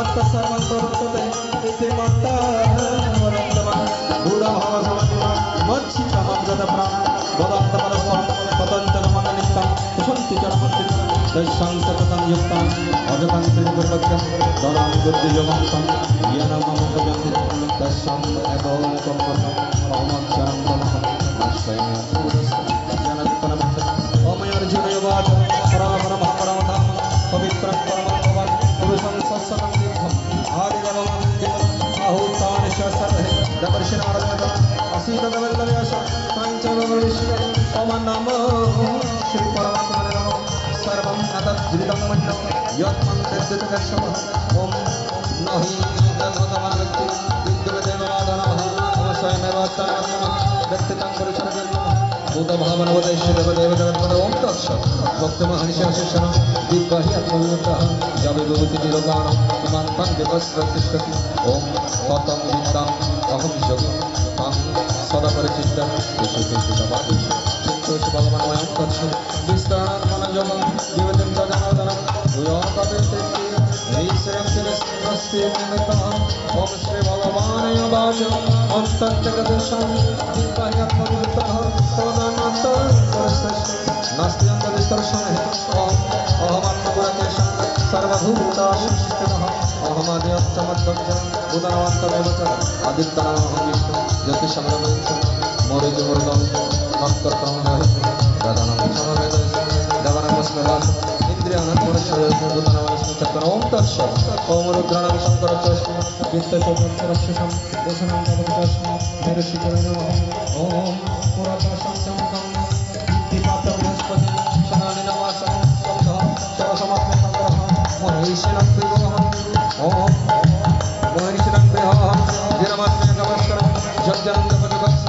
মত্ত সর্বন্তবর্ততে ইতি মত্ত মরন্তমান গূঢ়ভাব সমন্বিত মচ্ছিতামগ্রতপ্রাণ বদন্তপরস্পরম পতন্তনমননিত্যং সন্তি জনমন্তি তৈসং সততং যুক্তং অজতং ত্রিপুরবক্রম দদামি বুদ্ধিযোগন্তং জ্ঞান মমকজং তৈসং একৌনকম মতং অমক্ষরং তমহং আশ্রয় পুরস্কার জ্ঞানযুক্তনমক্ষরং शस्त्रहे दपर्शिनारदः असीतदवल्लभ्यास पञ्चमविष्य मम नमो श्रीपरमात्मने नमः सर्वं अतद्विदं मन्यं यत्मन्त्रिद्वितगच्छमः ॐ न हि भगवानक्ति विद्युदेववादनमः मम स्वयमेवात्मनः व्यक्तितं पुरुषर्जन्मः भूतभावनवदेश्य देवदेव जगत्पद ओं तत्सत् भक्तमहर्षिशिषणं दिग्बहि आत्मविमुक्तः जविभूतिनिरोगाणं इमान्तं विपस्प्रतिष्ठति ॐ ततं विद्याम् अहं योगी तं सदा परिचित्तं तेषु तेषु समादिषु चित्तोषु भगवान्मयं तत्सु विस्तरणात्मनयोगं जीवनं च जनार्दनं भूयो कवित्रि ईश्वरं तिरस्ति निमित्तः ॐ श्री भगवानय वाच ॐ तच्चगदशं दिग्बहि आत्मविमुक्तः नास्ति अन्तविस्तरशः ॐ अहमात्मपुरकेशं सर्वभूताशिष्टिनः अहमाद्यश्चमद्भक्ष भूतनवन्तमेव च आदित्यनामहं विष्णु ज्योतिषमरमञ्च मोरिजमुरुदं नक्षत्रं ददनं समवेद दवनमस्मि वास इन्द्रियानपुरशयस्मि भूतनमस्मि चक्र ॐ तत्सत् ॐ रुद्रणं शङ्करचस्मि वित्तचक्रक्षरक्षसं दशनं कवचस्मि निरशिकरेण ॐ पुरतशं शङ्कं दीपात्र बृहस्पति शनानि नमासं स्कन्धः शरसमात्म सङ्ग्रहः महेशिनं प्रियः ॐ महेशिनं प्रियः दिनमात्मे नमस्कारं जज्जनन्दपदकस्मि स्थावरानं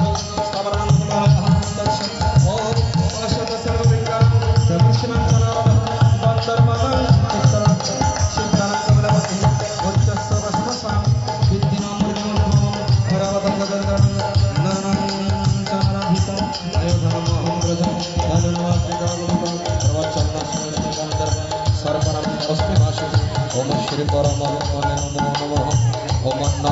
ওম শ্রী পরমাত্মনে নমো নমঃ ওম নম